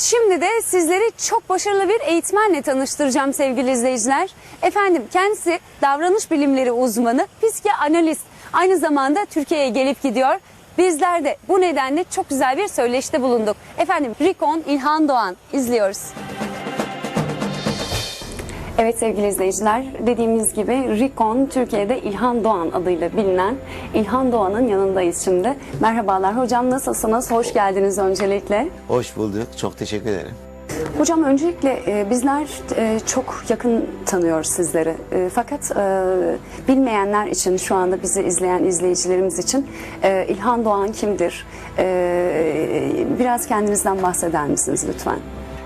şimdi de sizleri çok başarılı bir eğitmenle tanıştıracağım sevgili izleyiciler. Efendim kendisi davranış bilimleri uzmanı, psikanalist. Aynı zamanda Türkiye'ye gelip gidiyor. Bizler de bu nedenle çok güzel bir söyleşte bulunduk. Efendim Rikon İlhan Doğan izliyoruz. Evet sevgili izleyiciler dediğimiz gibi Rikon Türkiye'de İlhan Doğan adıyla bilinen İlhan Doğan'ın yanındayız şimdi. Merhabalar hocam nasılsınız? Hoş geldiniz öncelikle. Hoş bulduk. Çok teşekkür ederim. Hocam öncelikle e, bizler e, çok yakın tanıyoruz sizleri. E, fakat e, bilmeyenler için şu anda bizi izleyen izleyicilerimiz için e, İlhan Doğan kimdir? E, biraz kendinizden bahseder misiniz lütfen?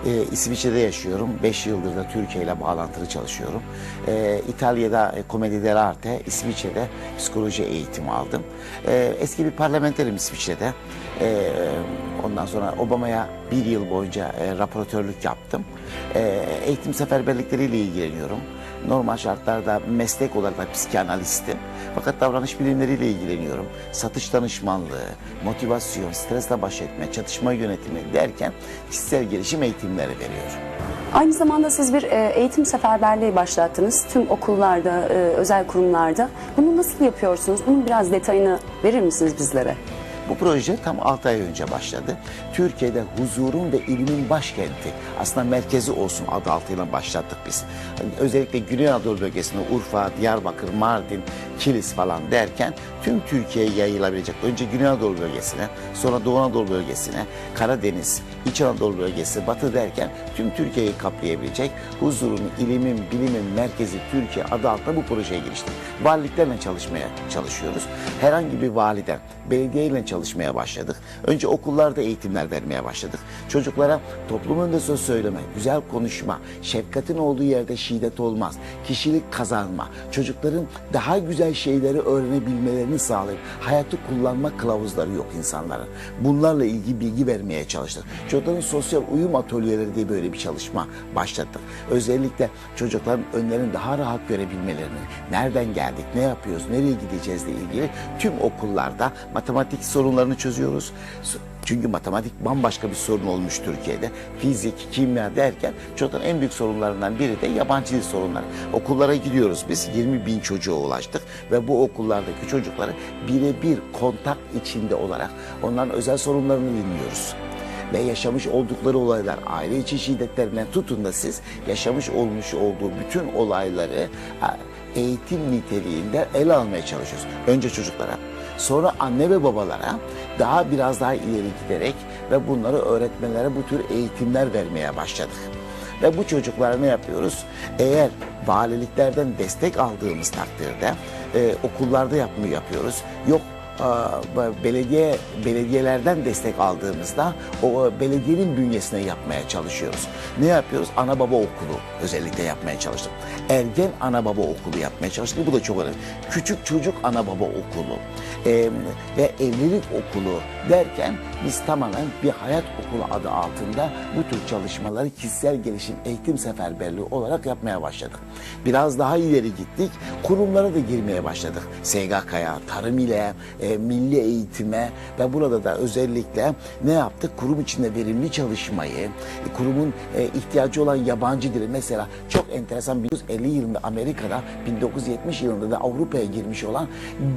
Ee, İsviçre'de yaşıyorum. 5 yıldır da Türkiye ile bağlantılı çalışıyorum. Ee, İtalya'da e, Comedy dell'arte, İsviçre'de psikoloji eğitimi aldım. Ee, eski bir parlamenterim İsviçre'de. Ee, ondan sonra Obama'ya bir yıl boyunca e, raportörlük yaptım. Ee, eğitim seferberlikleriyle ilgileniyorum. Normal şartlarda meslek olarak da psikanalistim. Fakat davranış bilimleriyle ilgileniyorum. Satış danışmanlığı, motivasyon, stresle baş etme, çatışma yönetimi derken kişisel gelişim eğitimleri veriyorum. Aynı zamanda siz bir e, eğitim seferberliği başlattınız tüm okullarda, e, özel kurumlarda. Bunu nasıl yapıyorsunuz? Bunun biraz detayını verir misiniz bizlere? Bu proje tam 6 ay önce başladı. Türkiye'de huzurun ve ilimin başkenti, aslında merkezi olsun adı altıyla başlattık biz. Özellikle Güney Anadolu bölgesinde Urfa, Diyarbakır, Mardin, Kilis falan derken tüm Türkiye'ye yayılabilecek. Önce Güney Anadolu bölgesine, sonra Doğu Anadolu bölgesine, Karadeniz, İç Anadolu bölgesi, Batı derken tüm Türkiye'yi kaplayabilecek huzurun, ilimin, bilimin merkezi Türkiye adı altında bu projeye giriştik. Valiliklerle çalışmaya çalışıyoruz. Herhangi bir validen, belediyeyle çalışmaya başladık. Önce okullarda eğitimler vermeye başladık. Çocuklara toplum önünde söz söyleme, güzel konuşma, şefkatin olduğu yerde şiddet olmaz, kişilik kazanma, çocukların daha güzel şeyleri öğrenebilmelerini sağlayıp hayatı kullanma kılavuzları yok insanların. Bunlarla ilgili bilgi vermeye çalıştık. Çocukların sosyal uyum atölyeleri diye böyle bir çalışma başlattık. Özellikle çocukların önlerini daha rahat görebilmelerini, nereden geldik, ne yapıyoruz, nereye gideceğizle ilgili tüm okullarda matematik sorunlarını çözüyoruz. Çünkü matematik bambaşka bir sorun olmuş Türkiye'de. Fizik, kimya derken çocukların en büyük sorunlarından biri de yabancı dil sorunları. Okullara gidiyoruz biz 20 bin çocuğa ulaştık ve bu okullardaki çocukları birebir kontak içinde olarak onların özel sorunlarını dinliyoruz ve yaşamış oldukları olaylar, aile içi şiddetlerinden tutun da siz yaşamış olmuş olduğu bütün olayları ha, eğitim niteliğinde ele almaya çalışıyoruz. Önce çocuklara, sonra anne ve babalara daha biraz daha ileri giderek ve bunları öğretmenlere bu tür eğitimler vermeye başladık. Ve bu çocuklara ne yapıyoruz? Eğer valiliklerden destek aldığımız takdirde e, okullarda yapmayı yapıyoruz. Yok belediye belediyelerden destek aldığımızda o belediyenin bünyesine yapmaya çalışıyoruz. Ne yapıyoruz? Ana baba okulu özellikle yapmaya çalıştık. Ergen ana baba okulu yapmaya çalıştık. Bu da çok önemli. Küçük çocuk ana baba okulu e, ve evlilik okulu derken biz tamamen bir hayat okulu adı altında bu tür çalışmaları kişisel gelişim eğitim seferberliği olarak yapmaya başladık. Biraz daha ileri gittik. Kurumlara da girmeye başladık. SGK'ya, tarım ile, e, milli eğitime ve burada da özellikle ne yaptık? Kurum içinde verimli çalışmayı, e, kurumun e, ihtiyacı olan yabancı dili mesela çok enteresan 1950 yılında Amerika'da 1970 yılında da Avrupa'ya girmiş olan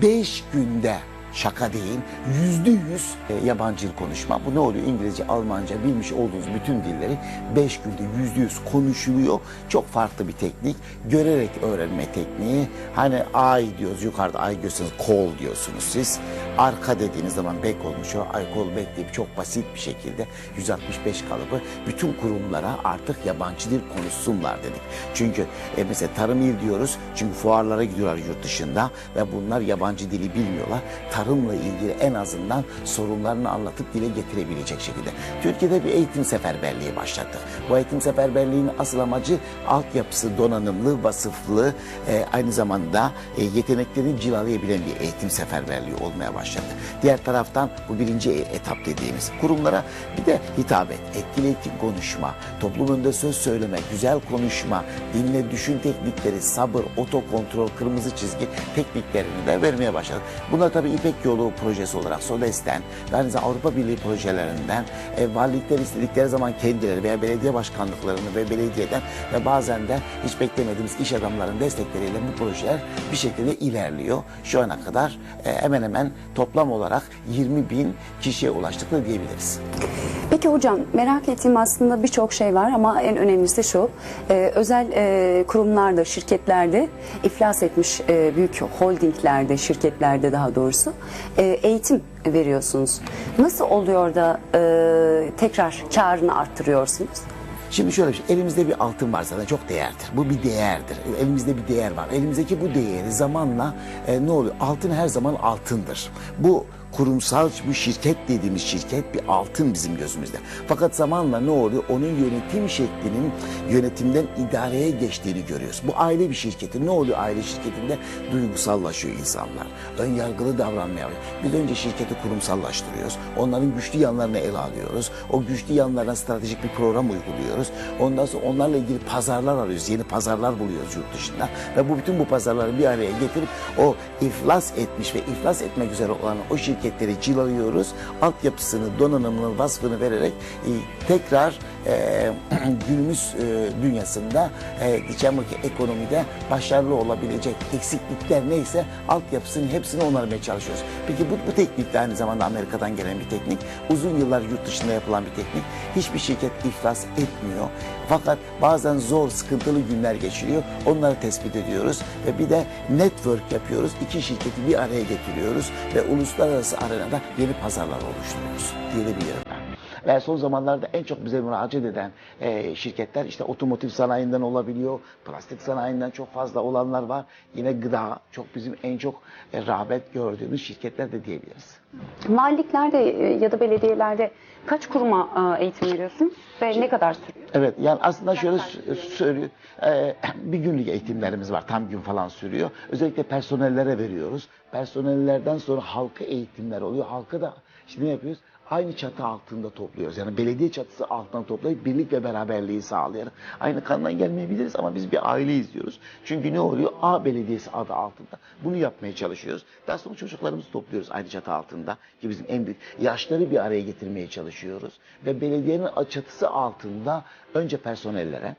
5 günde şaka değil, yüzde yüz e, yabancı dil konuşma. Bu ne oluyor? İngilizce, Almanca bilmiş olduğunuz bütün dilleri beş günde yüzde yüz konuşuluyor. Çok farklı bir teknik. Görerek öğrenme tekniği. Hani ay diyoruz, yukarıda ay diyorsunuz, kol diyorsunuz siz. Arka dediğiniz zaman back olmuş o. Ay kol back diye çok basit bir şekilde 165 kalıbı bütün kurumlara artık yabancı dil konuşsunlar dedik. Çünkü e, mesela tarım il diyoruz. Çünkü fuarlara gidiyorlar yurt dışında ve bunlar yabancı dili bilmiyorlar. Tarımla ilgili en azından sorunlarını anlatıp dile getirebilecek şekilde. Türkiye'de bir eğitim seferberliği başlattık. Bu eğitim seferberliğinin asıl amacı altyapısı donanımlı, vasıflı, e, aynı zamanda e, yeteneklerini cilalayabilen bir eğitim seferberliği olmaya başladı. Diğer taraftan bu birinci e- etap dediğimiz kurumlara bir de hitap et, etkili etik konuşma, toplum önünde söz söyleme, güzel konuşma, dinle düşün teknikleri, sabır, otokontrol, kırmızı çizgi tekniklerini de vermeye başladık. Bunlar tabii ipek İpek Yolu projesi olarak SODES'ten ve aynı zamanda Avrupa Birliği projelerinden e, valilikler istedikleri zaman kendileri veya belediye başkanlıklarını ve belediyeden ve bazen de hiç beklemediğimiz iş adamlarının destekleriyle bu projeler bir şekilde ilerliyor. Şu ana kadar e, hemen hemen toplam olarak 20 bin kişiye ulaştık da diyebiliriz. Peki hocam merak ettiğim aslında birçok şey var ama en önemlisi şu. e, özel e, kurumlarda, şirketlerde iflas etmiş e, büyük holdinglerde, şirketlerde daha doğrusu e, eğitim veriyorsunuz. Nasıl oluyor da e, tekrar karını arttırıyorsunuz? Şimdi şöyle bir şey, elimizde bir altın var zaten çok değerdir. Bu bir değerdir. Elimizde bir değer var. Elimizdeki bu değeri zamanla e, ne oluyor? Altın her zaman altındır. Bu kurumsal bu şirket dediğimiz şirket bir altın bizim gözümüzde. Fakat zamanla ne oluyor? Onun yönetim şeklinin yönetimden idareye geçtiğini görüyoruz. Bu aile bir şirketi. Ne oluyor aile şirketinde? Duygusallaşıyor insanlar. Ön yargılı davranmaya Biz önce şirketi kurumsallaştırıyoruz. Onların güçlü yanlarını ele alıyoruz. O güçlü yanlarına stratejik bir program uyguluyoruz. Ondan sonra onlarla ilgili pazarlar arıyoruz. Yeni pazarlar buluyoruz yurt dışında. Ve bu bütün bu pazarları bir araya getirip o iflas etmiş ve iflas etmek üzere olan o şirketleri cilalıyoruz. Altyapısını, donanımını, vasfını vererek e, tekrar e, günümüz e, dünyasında e, diyeceğim ki ekonomide başarılı olabilecek eksiklikler neyse altyapısının hepsini onarmaya çalışıyoruz. Peki bu, bu teknik de aynı zamanda Amerika'dan gelen bir teknik. Uzun yıllar yurt dışında yapılan bir teknik. Hiçbir şirket iflas etmiyor. Fakat bazen zor, sıkıntılı günler geçiriyor. Onları tespit ediyoruz ve bir de network yapıyoruz. İki şirketi bir araya getiriyoruz ve uluslararası arenada yeni pazarlar oluşturuyoruz diyebilirim. Ve son zamanlarda en çok bize müracaat eden e, şirketler işte otomotiv sanayinden olabiliyor, plastik sanayinden çok fazla olanlar var. Yine gıda çok bizim en çok e, rağbet gördüğümüz şirketler de diyebiliriz. Valiliklerde e, ya da belediyelerde kaç kuruma e, eğitim veriyorsunuz ve ne kadar sürüyor? Evet yani aslında şöyle sö- söylüyor. e, bir günlük eğitimlerimiz var. Tam gün falan sürüyor. Özellikle personellere veriyoruz. Personellerden sonra halka eğitimler oluyor. Halka da işte ne yapıyoruz? Aynı çatı altında topluyoruz. Yani belediye çatısı altından toplayıp birlik ve beraberliği sağlayarak. Aynı kandan gelmeyebiliriz ama biz bir aileyiz diyoruz. Çünkü ne oluyor? A Belediyesi adı altında. Bunu yapmaya çalışıyoruz. Daha sonra çocuklarımızı topluyoruz aynı çatı altında. Ki bizim en büyük yaşları bir araya getirmeye çalışıyoruz. Ve belediyenin çatısı altında önce personellere,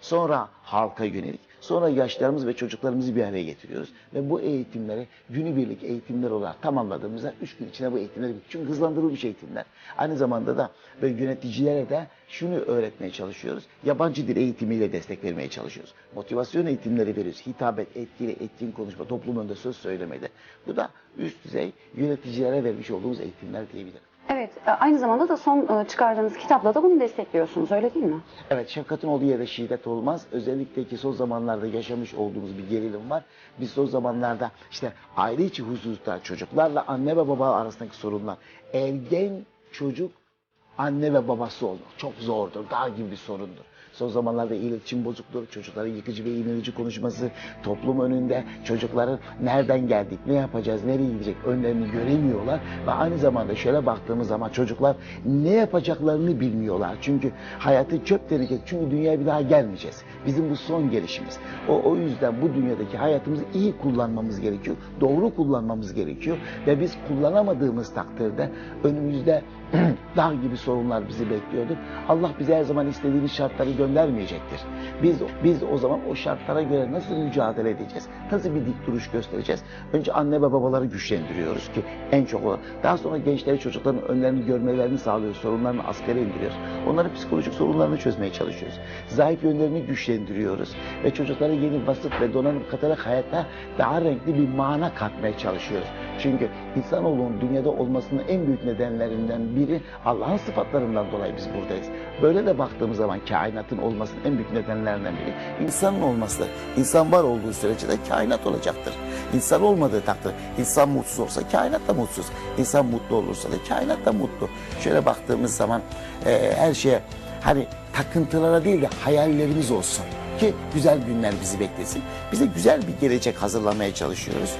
Sonra halka yönelik, sonra yaşlarımız ve çocuklarımızı bir araya getiriyoruz. Ve bu eğitimleri günübirlik eğitimler olarak tamamladığımızda üç gün içinde bu eğitimleri bitiyor. Çünkü hızlandırılmış eğitimler. Aynı zamanda da böyle yöneticilere de şunu öğretmeye çalışıyoruz. Yabancı dil eğitimiyle destek vermeye çalışıyoruz. Motivasyon eğitimleri veriyoruz. Hitabet, etkili, etkin konuşma, toplum önünde söz söylemede. Bu da üst düzey yöneticilere vermiş olduğumuz eğitimler diyebilirim. Evet, e, aynı zamanda da son e, çıkardığınız kitapla da bunu destekliyorsunuz, öyle değil mi? Evet şefkatin olduğu yerde şiddet olmaz. Özellikle ki son zamanlarda yaşamış olduğumuz bir gerilim var. Biz son zamanlarda işte aile içi huzusta çocuklarla anne ve baba arasındaki sorunlar. Ergen çocuk anne ve babası olmak çok zordur. Dağ gibi bir sorundur. Son zamanlarda iletişim bozukluğu, çocukların yıkıcı ve iğneleyici konuşması, toplum önünde çocukların nereden geldik, ne yapacağız, nereye gidecek önlerini göremiyorlar. Ve aynı zamanda şöyle baktığımız zaman çocuklar ne yapacaklarını bilmiyorlar. Çünkü hayatı çöp tenekesi, çünkü dünyaya bir daha gelmeyeceğiz. Bizim bu son gelişimiz. O, o yüzden bu dünyadaki hayatımızı iyi kullanmamız gerekiyor. Doğru kullanmamız gerekiyor. Ve biz kullanamadığımız takdirde önümüzde dağ gibi sorunlar bizi bekliyordur. Allah bize her zaman istediğimiz şartları göndermeyecektir. Biz biz o zaman o şartlara göre nasıl mücadele edeceğiz? Nasıl bir dik duruş göstereceğiz? Önce anne ve babaları güçlendiriyoruz ki en çok o. Daha sonra gençleri çocukların önlerini görmelerini sağlıyoruz. Sorunlarını askere indiriyoruz. Onların psikolojik sorunlarını çözmeye çalışıyoruz. Zayıf yönlerini güçlendiriyoruz. Ve çocuklara yeni vasıf ve donanım katarak hayata daha renkli bir mana katmaya çalışıyoruz. Çünkü insanoğlunun dünyada olmasının en büyük nedenlerinden biri Allah'ın sıfatlarından dolayı biz buradayız. Böyle de baktığımız zaman kainatın olmasının en büyük nedenlerinden biri insanın olması. İnsan var olduğu sürece de kainat olacaktır. İnsan olmadığı takdirde insan mutsuz olsa kainat da mutsuz. İnsan mutlu olursa da kainat da mutlu. Şöyle baktığımız zaman e, her şeye hani takıntılara değil de hayallerimiz olsun ki güzel günler bizi beklesin. Bize güzel bir gelecek hazırlamaya çalışıyoruz.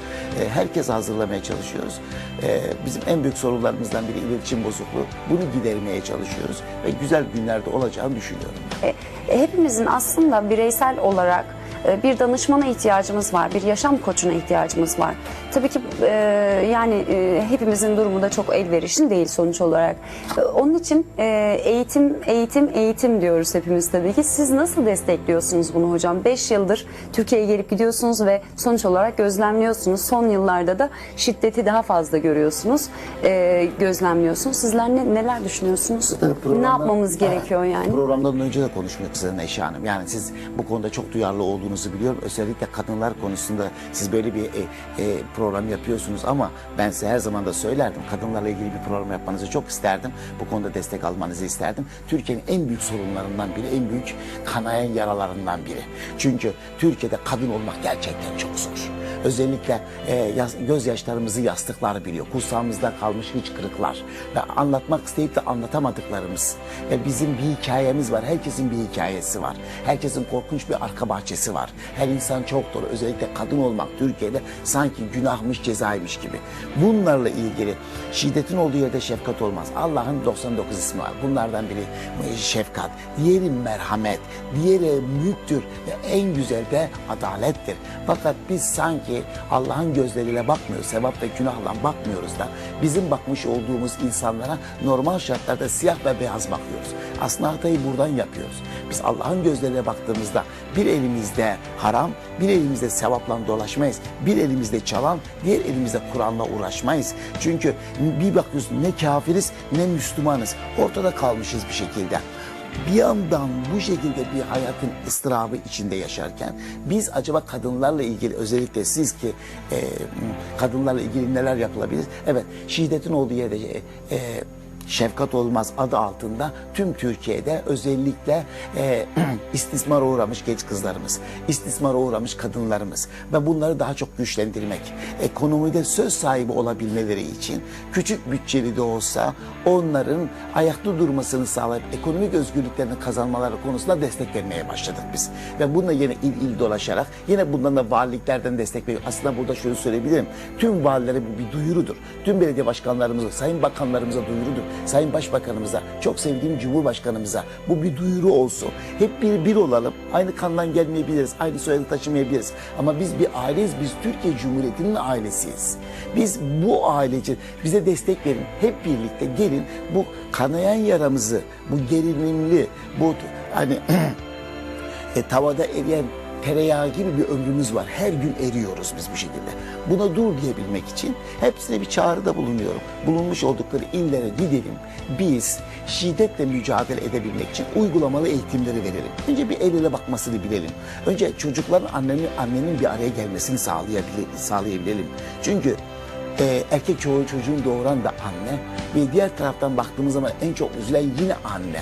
E, herkese hazırlamaya çalışıyoruz. E, bizim en büyük sorunlarımızdan biri iletişim bozukluğu. Bunu gidermeye çalışıyoruz ve güzel günlerde olacağını düşünüyorum. E, hepimizin aslında bireysel olarak bir danışmana ihtiyacımız var, bir yaşam koçuna ihtiyacımız var. Tabii ki e, yani e, hepimizin durumu da çok elverişli değil sonuç olarak. E, Onun için e, eğitim, eğitim, eğitim diyoruz hepimiz tabii ki. Siz nasıl destekliyorsunuz bunu hocam? 5 yıldır Türkiye'ye gelip gidiyorsunuz ve sonuç olarak gözlemliyorsunuz. Son yıllarda da şiddeti daha fazla görüyorsunuz, e, gözlemliyorsunuz. Sizler ne, neler düşünüyorsunuz? Ne yapmamız gerekiyor yani? Programdan önce de konuşmak istedim Eşe Hanım. Yani siz bu konuda çok duyarlı olduğunuzu biliyorum. Özellikle kadınlar konusunda siz böyle bir e, e, program yapıyorsunuz ama ben size her zaman da söylerdim. Kadınlarla ilgili bir program yapmanızı çok isterdim. Bu konuda destek almanızı isterdim. Türkiye'nin en büyük sorunlarından biri, en büyük kanayan yaralarından biri. Çünkü Türkiye'de kadın olmak gerçekten çok zor. Özellikle e, yas- gözyaşlarımızı yastıklar biliyor. Kursağımızda kalmış hiç kırıklar. Ve anlatmak isteyip de anlatamadıklarımız. Ve bizim bir hikayemiz var. Herkesin bir hikayesi var. Herkesin korkunç bir arka bahçesi var. Her insan çok doğru. Özellikle kadın olmak Türkiye'de sanki günahmış, cezaymış gibi. Bunlarla ilgili şiddetin olduğu yerde şefkat olmaz. Allah'ın 99 ismi var. Bunlardan biri şefkat, diğeri merhamet, diğeri mülktür ve en güzel de adalettir. Fakat biz sanki Allah'ın gözleriyle bakmıyoruz, sevap ve günahla bakmıyoruz da bizim bakmış olduğumuz insanlara normal şartlarda siyah ve beyaz bakıyoruz. Aslında hatayı buradan yapıyoruz. Biz Allah'ın gözleriyle baktığımızda bir elimizde haram, bir elimizde sevapla dolaşmayız. Bir elimizde çalan, diğer elimizde Kur'an'la uğraşmayız. Çünkü bir bakıyorsun ne kafiriz ne Müslümanız. Ortada kalmışız bir şekilde bir yandan bu şekilde bir hayatın ıstırabı içinde yaşarken biz acaba kadınlarla ilgili özellikle siz ki e, kadınlarla ilgili neler yapılabilir? Evet şiddetin olduğu yerde e, Şefkat Olmaz adı altında tüm Türkiye'de özellikle e, istismara uğramış genç kızlarımız, istismara uğramış kadınlarımız ve bunları daha çok güçlendirmek, ekonomide söz sahibi olabilmeleri için küçük bütçeli de olsa onların ayakta durmasını sağlayıp ekonomik özgürlüklerini kazanmaları konusunda destek vermeye başladık biz. Ve bununla yine il il dolaşarak yine bundan da valiliklerden destek veriyor. Aslında burada şöyle söyleyebilirim. Tüm valilere bir duyurudur. Tüm belediye başkanlarımıza, sayın bakanlarımıza duyurudur. Sayın başbakanımıza, çok sevdiğim cumhurbaşkanımıza bu bir duyuru olsun. Hep bir bir olalım. Aynı kandan gelmeyebiliriz, aynı soyadı taşımayabiliriz. Ama biz bir aileyiz, biz Türkiye Cumhuriyeti'nin ailesiyiz. Biz bu ailece bize destek verin. Hep birlikte gelin bu kanayan yaramızı, bu gerilimli, bu hani e, tavada eriyen tereyağı gibi bir ömrümüz var. Her gün eriyoruz biz bu şekilde. Buna dur diyebilmek için hepsine bir çağrıda bulunuyorum. Bulunmuş oldukları illere gidelim. Biz şiddetle mücadele edebilmek için uygulamalı eğitimleri verelim. Önce bir el ele bakmasını bilelim. Önce çocukların annenin, annenin bir araya gelmesini sağlayabile- sağlayabilelim. Çünkü e, erkek çoğu çocuğun doğuran da anne ve diğer taraftan baktığımız zaman en çok üzülen yine anne.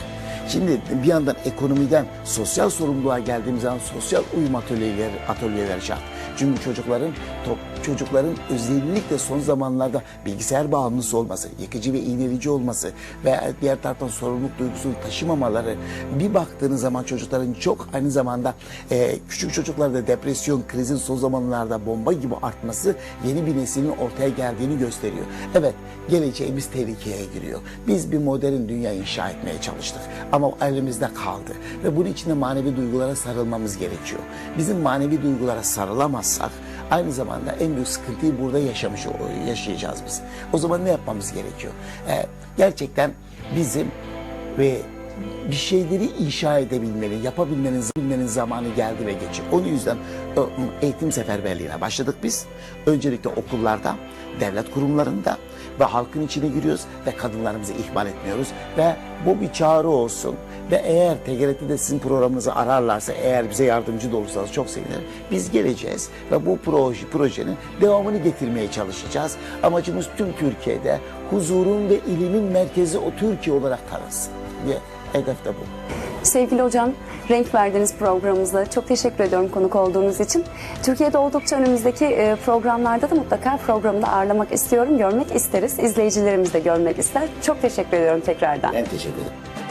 Şimdi bir yandan ekonomiden sosyal sorumluluğa geldiğimiz zaman sosyal uyum atölyeleri, atölyeleri şart. Çünkü çocukların top- çocukların özellikle son zamanlarda bilgisayar bağımlısı olması, yıkıcı ve iğneleyici olması ve diğer taraftan sorumluluk duygusunu taşımamaları bir baktığınız zaman çocukların çok aynı zamanda e, küçük çocuklarda depresyon, krizin son zamanlarda bomba gibi artması yeni bir neslin ortaya geldiğini gösteriyor. Evet, geleceğimiz tehlikeye giriyor. Biz bir modern dünya inşa etmeye çalıştık ama elimizde kaldı ve bunun için de manevi duygulara sarılmamız gerekiyor. Bizim manevi duygulara sarılamazsak aynı zamanda en büyük sıkıntıyı burada yaşamış yaşayacağız biz. O zaman ne yapmamız gerekiyor? Ee, gerçekten bizim ve bir şeyleri inşa edebilmenin, yapabilmenin, bilmenin zamanı geldi ve geçiyor. Onun yüzden ö, eğitim seferberliğine başladık biz. Öncelikle okullarda, devlet kurumlarında ve halkın içine giriyoruz ve kadınlarımızı ihmal etmiyoruz ve bu bir çağrı olsun ve eğer TGRT'de sizin programınızı ararlarsa eğer bize yardımcı da olursanız çok sevinirim. Biz geleceğiz ve bu proje, projenin devamını getirmeye çalışacağız. Amacımız tüm Türkiye'de huzurun ve ilimin merkezi o Türkiye olarak tanınsın diye hedef de bu. Sevgili hocam, renk verdiğiniz programımıza çok teşekkür ediyorum konuk olduğunuz için. Türkiye'de oldukça önümüzdeki e, programlarda da mutlaka programda ağırlamak istiyorum, görmek isteriz. İzleyicilerimiz de görmek ister. Çok teşekkür ediyorum tekrardan. Ben teşekkür ederim.